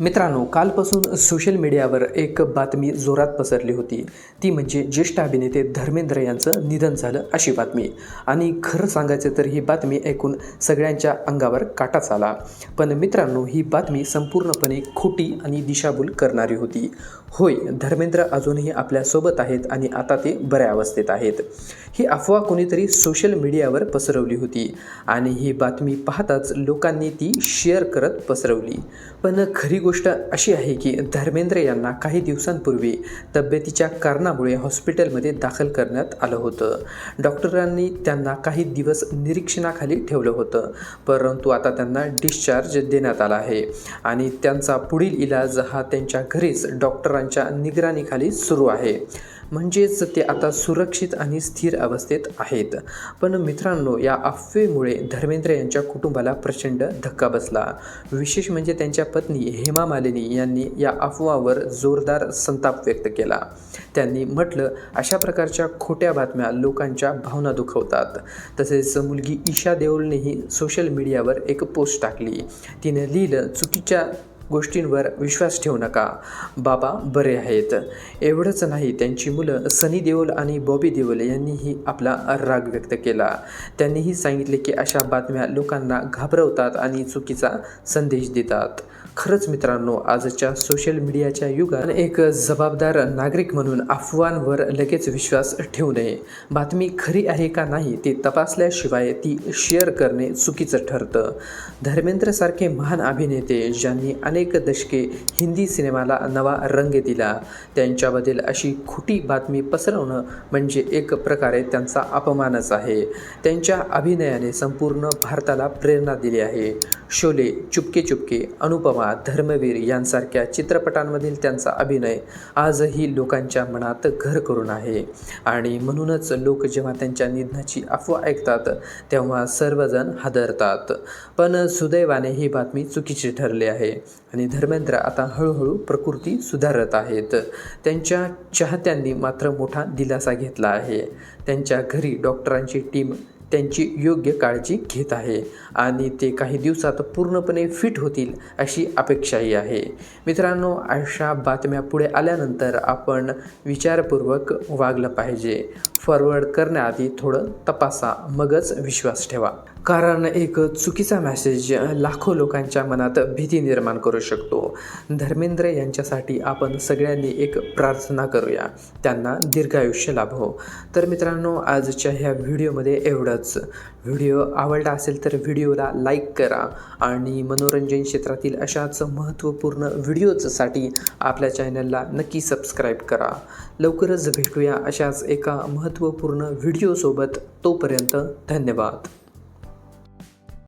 मित्रांनो कालपासून सोशल मीडियावर एक बातमी जोरात पसरली होती. ती म्हणजे ज्येष्ठ अभिनेते धर्मेंद्र यांचं निधन झालं अशी बातमी. आणि खरं सांगायचं तर ही बातमी ऐकून सगळ्यांच्या अंगावर काटाच आला. पण मित्रांनो ही बातमी संपूर्णपणे खोटी आणि दिशाभूल करणारी होती. होय धर्मेंद्र अजूनही आपल्यासोबत आहेत आणि आता ते बऱ्या अवस्थेत आहेत. ही अफवा कोणीतरी सोशल मीडियावर पसरवली होती आणि ही बातमी पाहताच लोकांनी ती शेअर करत पसरवली. पण खरी गोष्ट अशी आहे की धर्मेंद्र यांना काही दिवसांपूर्वी तब्येतीच्या कारणामुळे हॉस्पिटलमध्ये दाखल करण्यात आलं होतं. डॉक्टरांनी त्यांना काही दिवस निरीक्षणाखाली ठेवलं होतं परंतु आता त्यांना डिस्चार्ज देण्यात आला आहे आणि त्यांचा पुढील इलाज हा त्यांच्या घरीच डॉक्टरांच्या निगराणीखाली सुरू आहे. म्हणजेच ते आता सुरक्षित आणि स्थिर अवस्थेत आहेत. पण मित्रांनो या अफवेमुळे धर्मेंद्र यांच्या कुटुंबाला प्रचंड धक्का बसला. विशेष म्हणजे त्यांच्या पत्नी हेमा मालिनी यांनी या अफवावर जोरदार संताप व्यक्त केला. त्यांनी म्हटलं अशा प्रकारच्या खोट्या बातम्या लोकांच्या भावना दुखवतात. तसेच मुलगी ईशा देओलनेही सोशल मीडियावर एक पोस्ट टाकली. तिने लिहिलं चुकीच्या गोष्टींवर विश्वास ठेवू नका. बाबा बरे आहेत. एवढंच नाही त्यांची मुलं सनी देओल आणि बॉबी देओल यांनीही आपला राग व्यक्त केला. त्यांनीही सांगितले की अशा बातम्या लोकांना घाबरवतात आणि चुकीचा संदेश देतात. खरंच मित्रांनो आजच्या सोशल मीडियाच्या युगात एक जबाबदार नागरिक म्हणून अफवांवर लगेच विश्वास ठेवू नये. बातमी खरी आहे का नाही ते तपासल्याशिवाय ती शेअर करणे चुकीचं ठरतं. धर्मेंद्रसारखे महान अभिनेते ज्यांनी अनेक अनेक दशके हिंदी सिनेमाला नवा रंग दिला. त्यांच्याबद्दल अशी खोटी बातमी पसरवणं म्हणजे एक प्रकारे त्यांचा अपमानच आहे. त्यांच्या अभिनयाने संपूर्ण भारताला प्रेरणा दिली आहे. शोले चुपके चुपके अनुपमा धर्मवीर यांसारख्या चित्रपटांमधील त्यांचा अभिनय आजही लोकांच्या मनात घर करून आहे. आणि म्हणूनच लोक जेव्हा त्यांच्या निधनाची अफवा ऐकतात तेव्हा सर्वजण हादरतात. पण सुदैवाने ही बातमी चुकीची ठरली आहे. आणि धर्मेंद्र आता हळूहळू प्रकृती सुधारत आहेत. त्यांच्या चाहत्यांनी मात्र मोठा दिलासा घेतला आहे. त्यांच्या घरी डॉक्टरांची टीम त्यांची योग्य काळजी घेत आहे. आणि ते काही दिवसात पूर्णपणे फिट होतील अशी अपेक्षाही आहे. मित्रांनो अशा बातम्या पुढे आल्यानंतर आपण विचारपूर्वक वागलं पाहिजे. फॉरवर्ड करण्याआधी थोडं तपासा. मगच विश्वास ठेवा. कारण एक चुकीचा मेसेज लाखो लोकांच्या मनात भीती निर्माण करू शकतो. धर्मेंद्र यांच्यासाठी आपण सगळ्यांनी एक प्रार्थना करूया. त्यांना दीर्घायुष्य लाभो. तर मित्रांनो आजच्या ह्या व्हिडिओमध्ये एवढंच. व्हिडिओ आवडला असेल तर व्हिडिओला लाईक करा आणि मनोरंजन क्षेत्रातील अशाच महत्त्वपूर्ण व्हिडिओजसाठी आपल्या चॅनलला नक्की सबस्क्राईब करा. लवकरच भेटूया अशाच एका महत्त्वपूर्ण व्हिडिओसोबत. तोपर्यंत धन्यवाद.